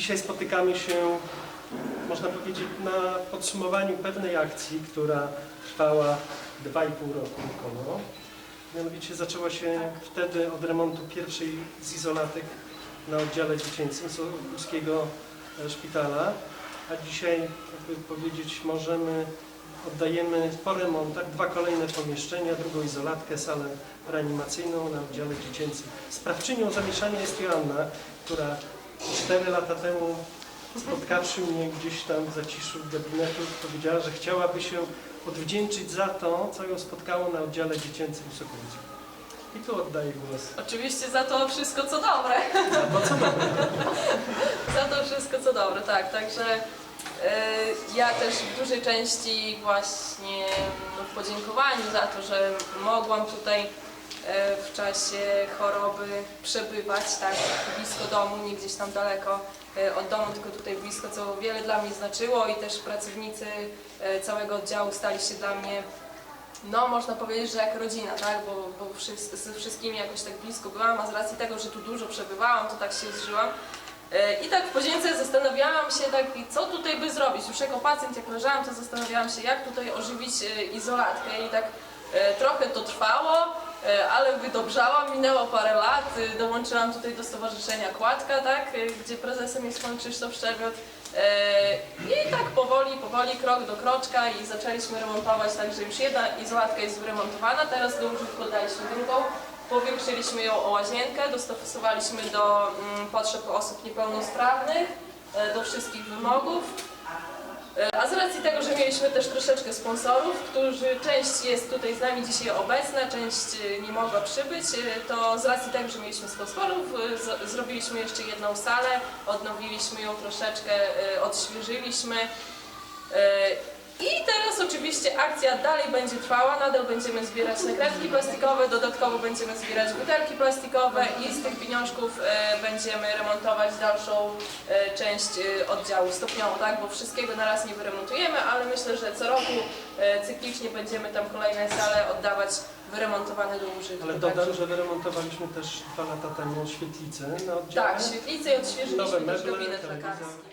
Dzisiaj spotykamy się, można powiedzieć, na podsumowaniu pewnej akcji, która trwała 2,5 roku około. Mianowicie zaczęła się wtedy od remontu pierwszej z izolatek na oddziale dziecięcym Sołowskiego Szpitala, a dzisiaj, jakby powiedzieć, możemy, oddajemy po remontach dwa kolejne pomieszczenia, drugą izolatkę, salę reanimacyjną na oddziale dziecięcym. Sprawczynią zamieszania jest Joanna, która 4 lata temu spotkawszy mnie gdzieś tam w zaciszu gabinetu, powiedziała, że chciałaby się odwdzięczyć za to, co ją spotkało na oddziale dziecięcym w Sokołowcu. I tu oddaję głos. Oczywiście za to wszystko co dobre. Bo co dobre? za to wszystko co dobre, tak. Także e, ja też w dużej części właśnie no, w podziękowaniu za to, że mogłam tutaj w czasie choroby przebywać tak blisko domu, nie gdzieś tam daleko e, od domu, tylko tutaj blisko, co wiele dla mnie znaczyło i też pracownicy e, całego oddziału stali się dla mnie no można powiedzieć, że jak rodzina, tak, bo, bo ze wszystkimi jakoś tak blisko byłam, a z racji tego, że tu dużo przebywałam, to tak się zżyłam. E, I tak w podzięce zastanawiałam się, tak, co tutaj by zrobić. Już jako pacjent, jak leżałam, to zastanawiałam się, jak tutaj ożywić e, izolatkę i tak e, trochę to trwało, e, ale wydobrzałam, minęło parę lat, e, dołączyłam tutaj do Stowarzyszenia Kładka, tak, e, gdzie prezesem jest pan Krzysztof Szczerbiot. E, I tak powoli, powoli, krok do kroczka i zaczęliśmy remontować, także już jedna izolatka jest wyremontowana, teraz do użytku drugą. Powiększyliśmy ją o łazienkę, dostosowaliśmy do mm, potrzeb osób niepełnosprawnych, e, do wszystkich wymogów. E, A z racji tego, że mieliśmy też troszeczkę sponsorów, którzy część jest tutaj z nami dzisiaj obecna, część e, nie mogła przybyć, e, to z racji tego, że mieliśmy sponsorów, zrobiliśmy jeszcze jedną salę, odnowiliśmy ją troszeczkę, odświeżyliśmy. I teraz oczywiście akcja dalej będzie trwała, nadal będziemy zbierać naklejki plastikowe, dodatkowo będziemy zbierać butelki plastikowe i z tych pieniążków e, będziemy remontować dalszą e, część e, oddziału stopniowo, tak? Bo wszystkiego na raz nie wyremontujemy, ale myślę, że co roku cyklicznie będziemy tam kolejne sale oddawać wyremontowane do użytku. Ale dodam, że wyremontowaliśmy też dwa lata temu świetlicę na oddziale. Tak, świetlicę i odświeżyliśmy Nowe też meble, gabinet telewizor. lekarski.